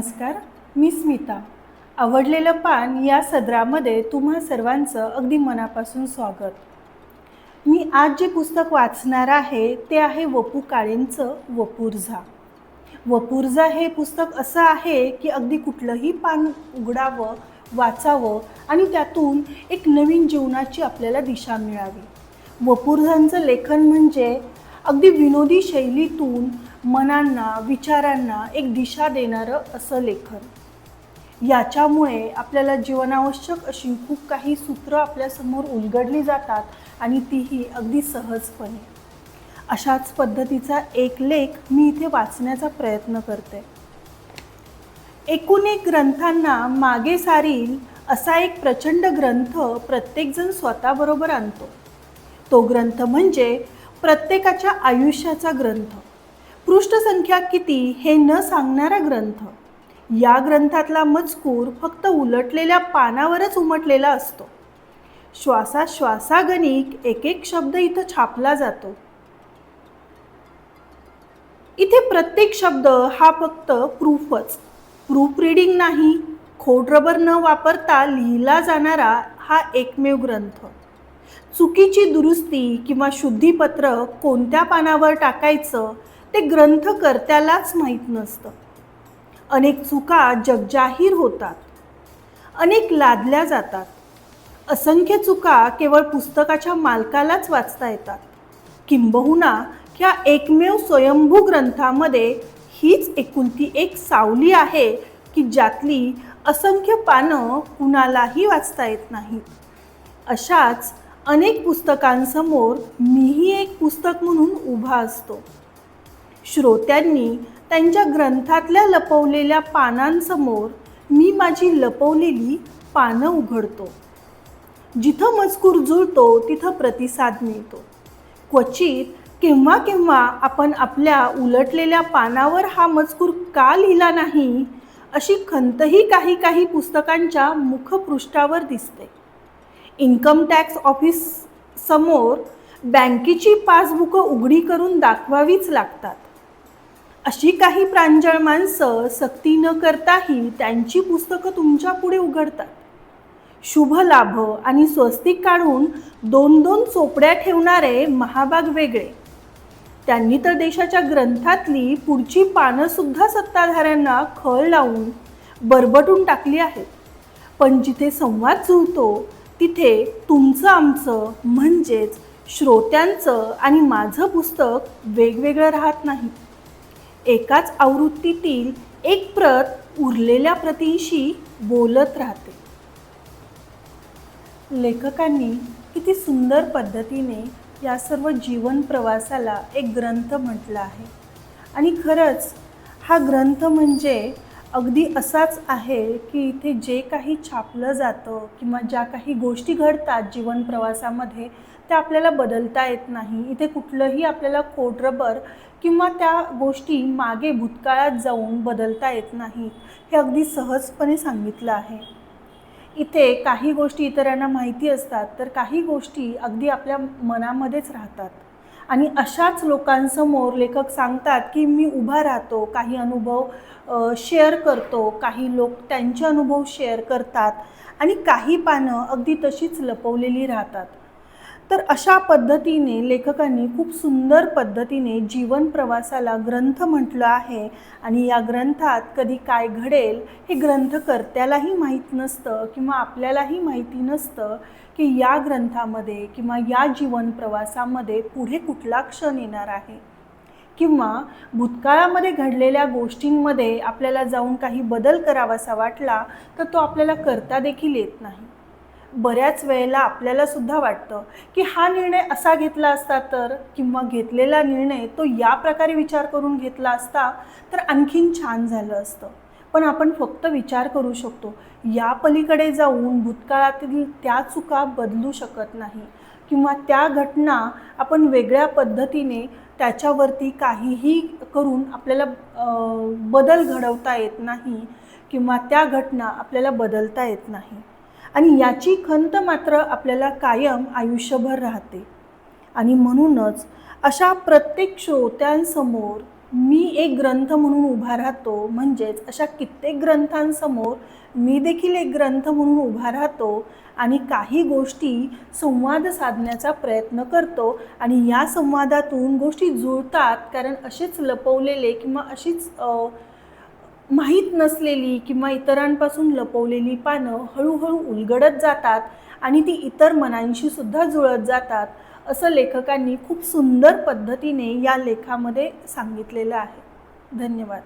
नमस्कार मी स्मिता. आवडलेलं पान या सदरामध्ये तुम्हा सर्वांचं अगदी मनापासून स्वागत. मी आज जे पुस्तक वाचणार आहे ते आहे वपू काळेंचं वपूर्झा. वपूर्झा हे पुस्तक असं आहे की अगदी कुठलंही पान उघडावं वाचावं आणि त्यातून एक नवीन जीवनाची आपल्याला दिशा मिळावी. वपूर्झांचं लेखन म्हणजे अगदी विनोदी शैलीतून मनांना विचारांना एक दिशा देणारं असं लेखन. याच्यामुळे आपल्याला जीवनावश्यक अशी खूप काही सूत्रं आपल्यासमोर उलगडली जातात आणि तीही अगदी सहजपणे. अशाच पद्धतीचा एक लेख मी इथे वाचण्याचा प्रयत्न करते. एकूण एक ग्रंथांना मागे सारील असा एक प्रचंड ग्रंथ प्रत्येकजण स्वतःबरोबर आणतो. तो ग्रंथ म्हणजे प्रत्येकाच्या आयुष्याचा ग्रंथ. पृष्ठसंख्या किती हे न सांगणारा ग्रंथ. या ग्रंथातला मजकूर फक्त उलटलेल्या पानावरच उमटलेला असतो. श्वासाश्वासागणिक एक एक शब्द इथं छापला जातो. इथे प्रत्येक शब्द हा फक्त प्रूफच. प्रूफ रीडिंग नाही खोड रबर न वापरता लिहिला जाणारा हा एकमेव ग्रंथ. चुकीची दुरुस्ती किंवा शुद्धीपत्र कोणत्या पानावर टाकायचं ते ग्रंथकर्त्यालाच माहीत नसतं. अनेक चुका जगजाहीर होतात. अनेक लादल्या जातात. असंख्य चुका केवळ पुस्तकाच्या मालकालाच वाचता येतात. किंबहुना ह्या एकमेव स्वयंभू ग्रंथामध्ये हीच एकुलती एक सावली आहे की ज्यातली असंख्य पानं कुणालाही वाचता येत नाहीत. अशाच अनेक पुस्तकांसमोर मीही एक पुस्तक म्हणून उभा असतो. श्रोत्यांनी त्यांच्या ग्रंथातल्या लपवलेल्या पानांसमोर मी माझी लपवलेली पानं उघडतो. जिथं मजकूर जुळतो तिथं प्रतिसाद मिळतो. क्वचित केव्हा केव्हा आपण आपल्या उलटलेल्या पानावर हा मजकूर का लिहिला नाही अशी खंतही काही काही पुस्तकांच्या मुखपृष्ठावर दिसते. इन्कम टॅक्स ऑफिस समोर बँकेची पासबुकं उघडी करून दाखवावीच लागतात. अशी काही प्रांजळ माणसं सक्ती न करताही त्यांची पुस्तकं तुमच्यापुढे उघडतात. शुभ लाभ आणि स्वस्तिक काढून दोन दोन चोपड्या ठेवणारे महाभाग वेगळे. त्यांनी तर देशाच्या ग्रंथातली पुढची पानंसुद्धा सत्ताधाऱ्यांना खळ लावून बरबटून टाकली आहेत. पण जिथे संवाद जुळतो तिथे तुमचं आमचं म्हणजेच श्रोत्यांचं आणि माझं पुस्तक वेगवेगळं राहत नाही. एकाच आवृत्तीतील एक प्रत उरलेल्या प्रतींशी बोलत राहते. लेखकांनी किती सुंदर पद्धतीने या सर्व जीवन प्रवासाला एक ग्रंथ म्हटला आहे. आणि खरंच हा ग्रंथ म्हणजे अगदी असाच आहे की इथे जे काही छापलं जातं किंवा ज्या काही गोष्टी घडतात जीवन प्रवासामध्ये त्या आपल्याला बदलता येत नाही. इथे कुठलंही आपल्याला खोड रबर किंवा त्या गोष्टी मागे भूतकाळात जाऊन बदलता येत नाही हे अगदी सहजपणे सांगितलं आहे. इथे काही गोष्टी इतरांना माहिती असतात तर काही गोष्टी अगदी आपल्या मनामध्येच राहतात. आणि अशाच लोकांसमोर लेखक सांगतात की मी उभा राहतो काही अनुभव शेअर करतो काही लोक त्यांचे अनुभव शेअर करतात आणि काही पानं अगदी तशीच लपवलेली राहतात. तर अशा पद्धतीने लेखकांनी खूप सुंदर पद्धतीने जीवन प्रवासाला ग्रंथ म्हटलं आहे आणि या ग्रंथात कधी काय घडेल हे ग्रंथकर्त्यालाही माहीत नसतं किंवा आपल्यालाही माहिती नसतं की या ग्रंथामध्ये किंवा या जीवन प्रवासामध्ये पुढे कुठला क्षण येणार आहे? किंवा भूतकाळामध्ये घडलेल्या गोष्टींमध्ये आपल्याला जाऊन काही बदल करावासा वाटला तर तो आपल्याला करता देखील येत नाही. बऱ्याच वेळेला आपल्याला सुद्धा वाटतं की हा निर्णय असा घेतला असता तर किंवा घेतलेला निर्णय तो या प्रकारे विचार करून घेतला असता तर आणखीन छान झालं असतं. पण आपण फक्त विचार करू शकतो. या पलीकडे जाऊन भूतकाळातील त्या चुका बदलू शकत नाही. किंवा त्या घटना आपण वेगळ्या पद्धतीने त्याच्यावरती काहीही करून आपल्याला बदल घडवता येत नाही किंवा त्या घटना आपल्याला बदलता येत नाही. आणि याची खंत मात्र आपल्याला कायम आयुष्यभर राहते. आणि म्हणूनच अशा प्रत्येक श्रोत्यांसमोर मी एक ग्रंथ म्हणून उभा राहतो म्हणजेच अशा कित्येक ग्रंथांसमोर मी देखील एक ग्रंथ म्हणून उभा राहतो आणि काही गोष्टी संवाद साधण्याचा प्रयत्न करतो आणि या संवादातून गोष्टी जुळतात कारण असेच लपवलेले किंवा अशीच माहीत नसलेली किंवा इतरांपासून लपवलेली पानं हळूहळू उलगडत जातात आणि ती इतर मनांशी सुद्धा जुळत जातात. असं लेखकांनी खूप सुंदर पद्धतीने या लेखामध्ये सांगितलेलं आहे. धन्यवाद.